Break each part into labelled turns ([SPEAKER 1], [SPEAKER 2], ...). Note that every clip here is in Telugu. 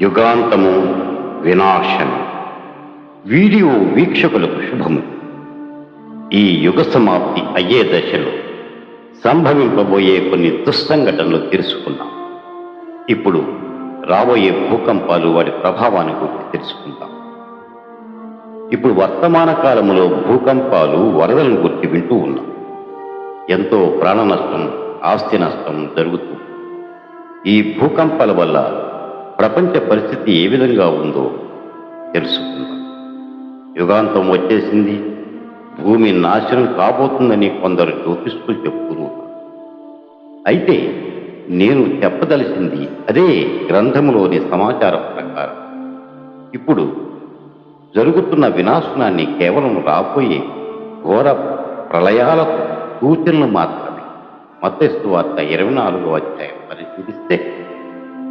[SPEAKER 1] యుగాంతము వినాశనం. వీడియో వీక్షకులకు శుభము. ఈ యుగ సమాప్తి అయ్యే దశలో సంభవింపబోయే కొన్ని దుస్సంఘటనలు తెలుసుకున్నాం ఇప్పుడు రాబోయే భూకంపాలు వాటి ప్రభావాన్ని గురించి తెలుసుకుందాం. ఇప్పుడు వర్తమాన కాలంలో భూకంపాలు వరదలను గురించి వింటూ ఉన్నాం. ఎంతో ప్రాణ నష్టం ఆస్తి నష్టం జరుగుతుంది ఈ భూకంపాల వల్ల ప్రపంచ పరిస్థితి ఏ విధంగా ఉందో తెలుసుకుందాం. యుగాంతం వచ్చేసింది. భూమి నాశనం కాబోతుందని కొందరు జ్యోతిష్కులు చెప్తున్నారు అయితే నేను చెప్పదలిసింది అదే గ్రంథంలోని సమాచారం ప్రకారం. ఇప్పుడు జరుగుతున్న వినాశనాన్ని కేవలం రాబోయే ఘోర ప్రళయాలకు సూచనలు మాత్రమే. మత్తస్తు వార్త ఇరవై నాలుగో అధ్యాయం పరిశీలిస్తే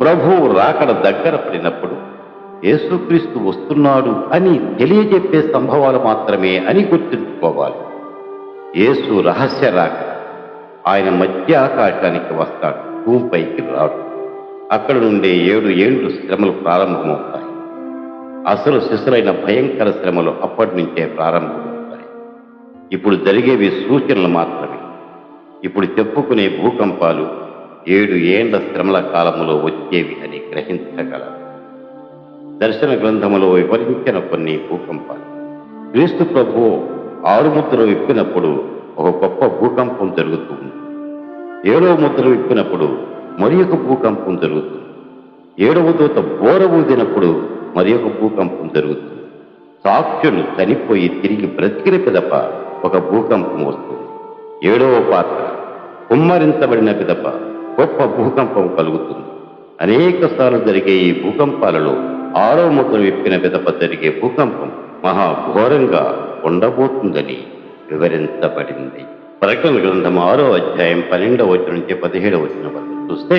[SPEAKER 1] ప్రభువు రాకడ దగ్గర పడినప్పుడు యేసుక్రీస్తు వస్తున్నాడు అని తెలియజెప్పే సంభవాలు మాత్రమే అని గుర్తుంచుకోవాలి. యేసు రహస్య రాక ఆయన మధ్య ఆకాశానికి వస్తాడు భూమిపైకి రాడు. అక్కడ నుండే ఏడు ఏళ్ళు శ్రమలు ప్రారంభమవుతాయి. అసలు శిశులైన భయంకర శ్రమలు అప్పటి నుంచే ప్రారంభమవుతాయి. ఇప్పుడు జరిగేవి సూచనలు మాత్రమే. ఇప్పుడు చెప్పుకునే భూకంపాలు ఏడు ఏండ్ల శ్రమల కాలములో వచ్చేవి అని గ్రహించగలరు. దర్శన గ్రంథములో వివరించిన కొన్ని భూకంపాలు. క్రీస్తు ప్రభు ఆరు ముద్ర విప్పినప్పుడు ఒక గొప్ప భూకంపం జరుగుతుంది ఏడవ ముద్ర విప్పినప్పుడు మరి ఒక భూకంపం జరుగుతుంది ఏడవ దూత బోర ఊదినప్పుడు మరి ఒక భూకంపం జరుగుతుంది సాక్షులు చనిపోయి తిరిగి బ్రతికిన పిదప ఒక భూకంపం వస్తుంది. ఏడవ పాత్ర కుమ్మరించబడిన పిదప గొప్ప భూకంపం కలుగుతుంది. అనేక సార్లు జరిగే ఈ భూకంపాలలో ఆరో ముద్ర విప్పిన పిదప జరిగే భూకంపం మహాఘోరంగా ఉండబోతుందని వివరించబడింది. ప్రకటన గ్రంథం ఆరో అధ్యాయం పన్నెండవ వచ్చిన నుంచి పదిహేడవ వచ్చిన వరకు చూస్తే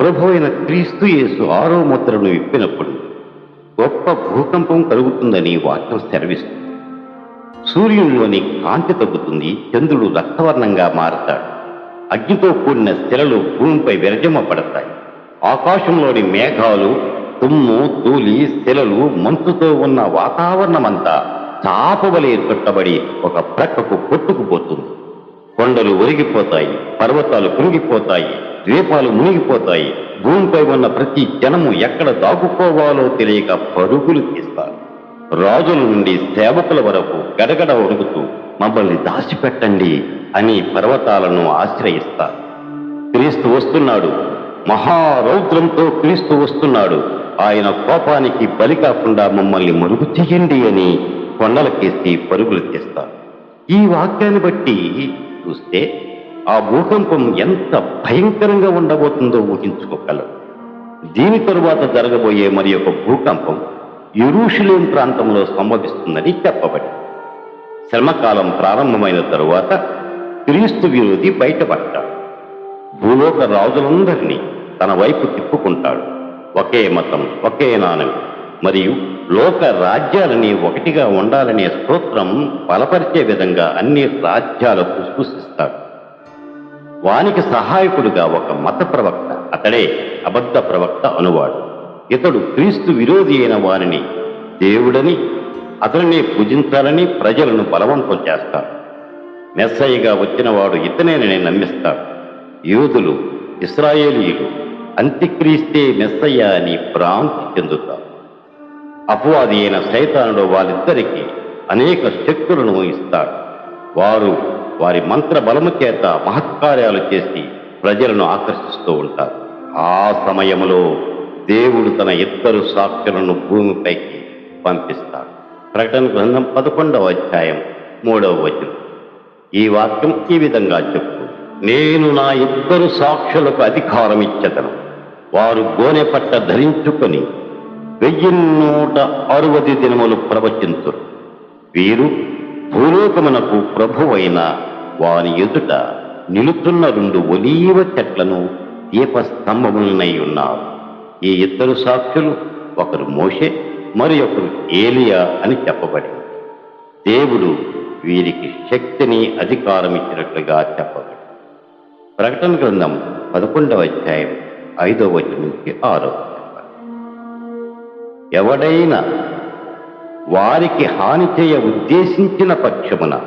[SPEAKER 1] ప్రభు అయిన క్రీస్తు యేసు ఆరో ముద్రను విప్పినప్పుడు గొప్ప భూకంపం కలుగుతుందని వాక్యం సెలవిస్తుంది సూర్యునిలోని కాంతి తగ్గుతుంది చంద్రుడు రక్తవర్ణంగా మారతాడు. అగ్నితో కూడిన శిలలు భూమిపై విరజమ పడతాయి ఆకాశంలోని మేఘాలు తుమ్ము ధూళి శిలలు మంచుతో ఉన్న వాతావరణమంతా చాపవలే చుట్టబడి ఒక ప్రక్కకు కొట్టుకుపోతుంది. కొండలు ఒరిగిపోతాయి పర్వతాలు కృంగిపోతాయి ద్వీపాలు మునిగిపోతాయి. భూమిపై ఉన్న ప్రతి జనము ఎక్కడ దాక్కుకోవాలో తెలియక పరుగులు తీస్తారు. రాజుల నుండి సేవకుల వరకు గడగడ ఉడుకుతూ మమ్మల్ని దాచిపెట్టండి అని పర్వతాలను ఆశ్రయిస్తారు క్రీస్తు వస్తున్నాడు. మహారౌద్రంతో క్రీస్తు వస్తున్నాడు. ఆయన కోపానికి బలి కాకుండా మమ్మల్ని మరుగు చెయ్యండి అని కొండలకేసి పరుగులు తీస్తారు ఈ వాక్యాన్ని బట్టి చూస్తే ఆ భూకంపం ఎంత భయంకరంగా ఉండబోతుందో ఊహించుకోగలరు దీని తరువాత జరగబోయే మరి యొక్క భూకంపం యురూషులేం ప్రాంతంలో సంభవిస్తుందని చెప్పబడింది. శ్రమకాలం ప్రారంభమైన తరువాత క్రీస్తు విరోధి బయటపడ్డ భూలోక రాజులందరినీ తన వైపు తిప్పుకుంటాడు. ఒకే మతం ఒకే నాణం మరియు లోక రాజ్యాలని ఒకటిగా ఉండాలనే స్తోత్రం బలపరిచే విధంగా అన్ని రాజ్యాలకు సూచిస్తాడు. వానికి సహాయకుడుగా ఒక మత ప్రవక్త అతడే అబద్ధ ప్రవక్త అనువాడు. ఇతడు క్రీస్తు విరోధి అయిన వారిని దేవుడని అతనిని పూజించాలని ప్రజలను బలవంతం చేస్తాడు మెస్సయ్యగా వచ్చినవాడు ఇతనేనని నమ్మిస్తాడు యూదులు ఇస్రాయేలీలు అంత్యక్రీస్తే మెస్సయ్య అని భ్రాంతి చెందుతారు. అపవాది అయిన సైతానుడు వాళ్ళిద్దరికీ అనేక శక్తులను ఇస్తాడు. వారు వారి మంత్ర బలము చేత మహత్కార్యాలు చేసి ప్రజలను ఆకర్షిస్తూ ఉంటారు. ఆ సమయంలో దేవుడు తన ఇద్దరు సాక్షులను భూమిపైకి పంపిస్తాడు. ప్రకటన గ్రంథం పదకొండవ అధ్యాయం మూడవ వచనం. ఈ వాక్యం ఈ విధంగా చెప్పు. నేను నా ఇద్దరు సాక్షులకు అధికారం ఇచ్చదను. వారు గోనె పట్ట ధరించుకొని వెయ్యి నూట అరవది దినములు ప్రవచింతురు. వీరు భూలోకమునకు ప్రభువైన వారి ఎదుట నిలుతున్న రెండు ఒలీవ చెట్లను దీపస్తంభములనై ఉన్నారు. ఈ ఇద్దరు సాక్షులు ఒకరు మోషే మరి ఒకరు ఏలియా అని చెప్పబడింది దేవుడు వీరికి శక్తిని అధికారం ఇచ్చినట్లుగా ప్రకటన గ్రంథం పదకొండవ అధ్యాయం ఐదవ వచ్చి నుంచి ఆరో ఎవడైనా వారికి హాని చేయ ఉద్దేశించిన పక్షమున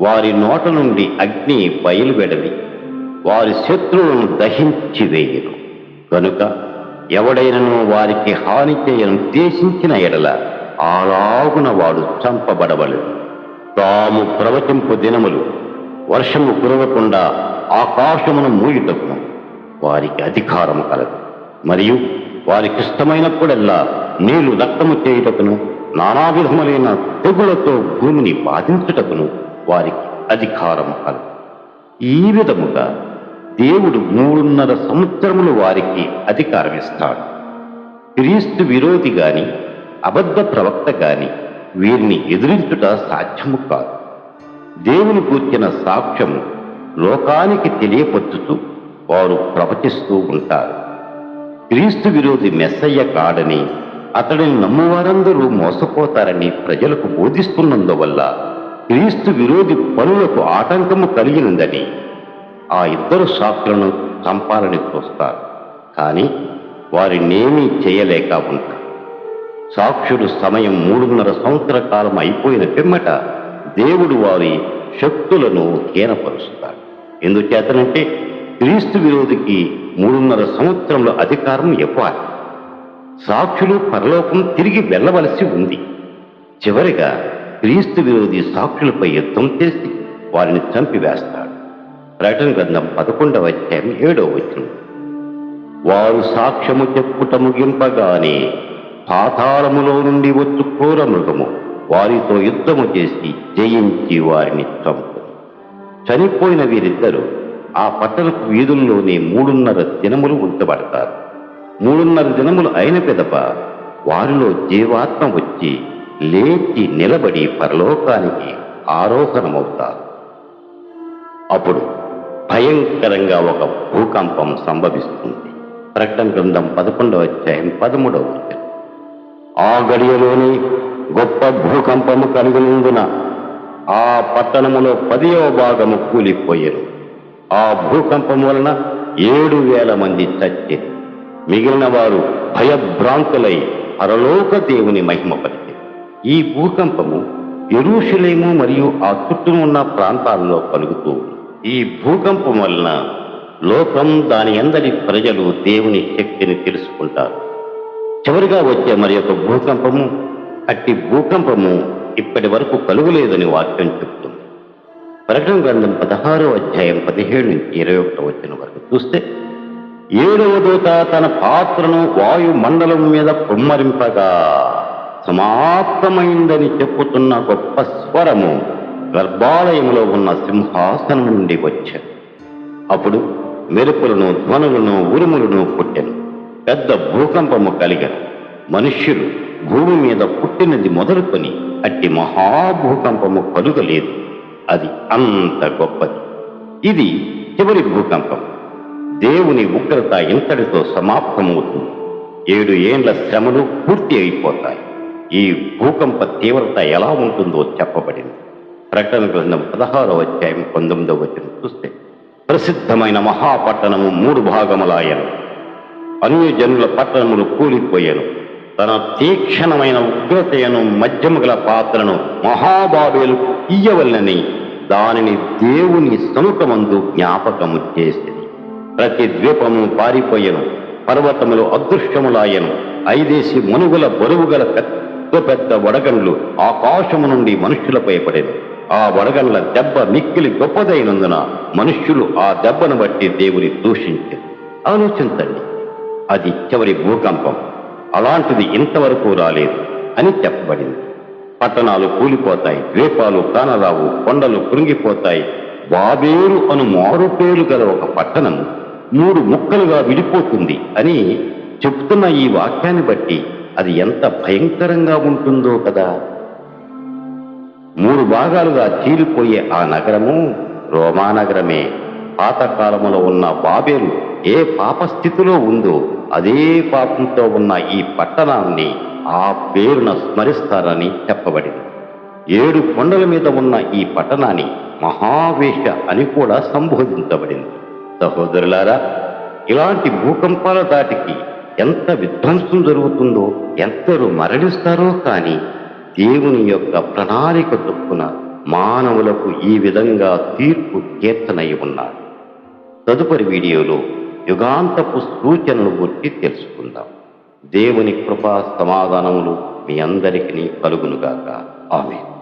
[SPEAKER 1] వారి నోట నుండి అగ్ని బయలువెడవి వారి శత్రువులను దహించి వేయను. కనుక ఎవడైనను వారికి హాని చేయనుద్దేశించిన ఎడల ఆలాగున వాడు చంపబడవలు తాము ప్రవచింపు దినములు వర్షము కురవకుండా ఆకాశమును మూయుటకును. వారికి అధికారము కలదు. మరియు వారికిష్టమైనప్పుడల్లా నీళ్ళు రక్తము చేయుటకును నానా విధములైన తెగులతో భూమిని బాధించుటకును వారికి అధికారం కలదు. ఈ విధముగా దేవుడు మూడున్నర సంవత్సరములు వారికి అధికారం ఇస్తాడు క్రీస్తు విరోధి గాని అబద్ధ ప్రవక్త గాని వీరిని ఎదిరించుట సాధ్యము కాదు. దేవుని కూర్చిన సాక్ష్యము లోకానికి తెలియపరుచుతూ వారు ప్రవచిస్తూ ఉంటారు. క్రీస్తు విరోధి మెస్సయ్య కాడని అతడిని నమ్మువారందరూ మోసపోతారని ప్రజలకు బోధిస్తున్నందువల్ల క్రీస్తు విరోధి పనులకు ఆటంకము కలిగినందని ఆ ఇద్దరు సాక్షులను చంపాలని చూస్తారు. కానీ వారినేమీ చేయలేక ఉంటారు. సాక్షుడు సమయం మూడున్నర సంవత్సర కాలం అయిపోయిన పిమ్మట దేవుడు వారి శక్తులను హీనపరుస్తాడు. ఎందుచేతనంటే క్రీస్తు విరోధికి మూడున్నర సంవత్సరంలో అధికారం ఇవ్వాలి. సాక్షులు పరలోకం తిరిగి వెళ్ళవలసి ఉంది. చివరిగా క్రీస్తు విరోధి సాక్షులపై యుద్ధం చేసి వారిని చంపివేస్తాడు. ప్రకటన గ్రంథం పదకొండవ అధ్యాయం ఏడవ వచ్చిన వారు సాక్ష్యము చెప్పుట ముగింపగానే పాతాళములో నుండి వచ్చు క్రూర మృగము వారితో యుద్ధము చేసి జయించి వారిని చంపు. చనిపోయిన వీరిద్దరూ ఆ పట్టణకు వీధుల్లోనే మూడున్నర దినములు ఉంచబడతారు. మూడున్నర దినములు అయిన పిదప వారిలో జీవాత్మ వచ్చి లేచి నిలబడి పరలోకానికి ఆరోహణమవుతారు. అప్పుడు భయంకరంగా ఒక భూకంపం సంభవిస్తుంది. ప్రకటన గ్రంథం పదకొండవ అధ్యాయం పదమూడవ ఆ గడియలోని గొప్ప భూకంపము కలిగినందున ఆ పట్టణములో పదియవ భాగము కూలిపోయారు ఆ భూకంపం వలన ఏడు వేల మంది చచ్చి మిగిలిన వారు భయభ్రాంతులై పరలోక దేవుని మహిమపరిచి ఈ భూకంపము ఎరుషులేము మరియు ఆ చుట్టూ ఉన్న ప్రాంతాల్లో కలుగుతూ ఉంది. ఈ భూకంపం వలన లోకం దాని అందరి ప్రజలు దేవుని శక్తిని తెలుసుకుంటారు. చివరిగా వచ్చే మరి యొక్క భూకంపము అట్టి భూకంపము ఇప్పటి వరకు కలుగులేదని వాక్యం చెప్తుంది. ప్రకటన గ్రంథం పదహారో అధ్యాయం పదిహేడు నుంచి ఇరవై ఒకటో వచ్చిన వరకు చూస్తే ఏడవ దూత తన పాత్రను వాయు మండలం మీద కుమ్మరింపగా సమాప్తమైందని చెప్పుతున్న గొప్ప స్వరము గర్భాలయంలో ఉన్న సింహాసనం నుండి వచ్చాను. అప్పుడు మెరుపులను ధ్వనులను ఉరుములను పుట్టెను పెద్ద భూకంపము కలిగను. మనుష్యులు భూమి మీద పుట్టినది మొదలుకొని అట్టి మహాభూకంపము కలుగలేదు. అది అంత గొప్పది. ఇది చివరి భూకంపం. దేవుని ఉగ్రత ఇంతటితో సమాప్తమవుతుంది. ఏడు ఏండ్ల శ్రమలు పూర్తి అయిపోతాయి. ఈ భూకంప తీవ్రత ఎలా ఉంటుందో చెప్పబడింది. ప్రకటన గ్రంథం పదహారవ అధ్యాయం పంతొమ్మిదవ వచనం చూస్తే ప్రసిద్ధమైన మహాపట్టణము మూడు భాగములాయను. అన్యజనుల పట్టణములు కూలిపోయాను. తన తీక్షణమైన ఉగ్రతయను మధ్యము గల పాత్రను మహాబాబేలు ఇయ్యవల్లని దానిని దేవుని సముఖమందు జ్ఞాపకము చేసింది ప్రతి ద్వీపము పారిపోయెను. పర్వతములు అదృశ్యములాయను. ఐదేసి మనుగుల బరువుగల పెద్ద పెద్ద వడగండ్లు ఆకాశము నుండి మనుష్యులపై పడెను. ఆ వడగళ్ళ దెబ్బ మిక్కిలి గొప్పదైనందున మనుష్యులు ఆ దెబ్బను బట్టి దేవుని దూషించారు. ఆలోచించండి అది చివరి భూకంపం. అలాంటిది ఇంతవరకు రాలేదు అని చెప్పబడింది. పట్టణాలు కూలిపోతాయి ద్వీపాలు కానరావు కొండలు కృంగిపోతాయి. బాబేరు అను మారు పేరు గల ఒక పట్టణం మూడు ముక్కలుగా విడిపోతుంది అని చెప్తున్న ఈ వాక్యాన్ని బట్టి అది ఎంత భయంకరంగా ఉంటుందో కదా. మూడు భాగాలుగా చీలిపోయే ఆ నగరము రోమానగరమే పాతకాలములో ఉన్న బాబేలు ఏ పాపస్థితిలో ఉందో అదే పాపంతో ఉన్న ఈ పట్టణాన్ని ఆ పేరున స్మరిస్తారని చెప్పబడింది. ఏడు కొండల మీద ఉన్న ఈ పట్టణాన్ని మహావేష అని కూడా సంబోధించబడింది. సహోదరులారా ఇలాంటి భూకంపాల దాటికి ఎంత విధ్వంసం జరుగుతుందో ఎందరూ మరణిస్తారో కానీ దేవుని యొక్క ప్రణాళిక చొప్పున మానవులకు ఈ విధంగా తీర్పు కీర్తనై ఉన్నారు. తదుపరి వీడియోలో యుగాంతపు సూచనలు గురించి తెలుసుకుందాం. దేవుని కృపా సమాధానములు మీ అందరికీ కలుగునుగాక. ఆమె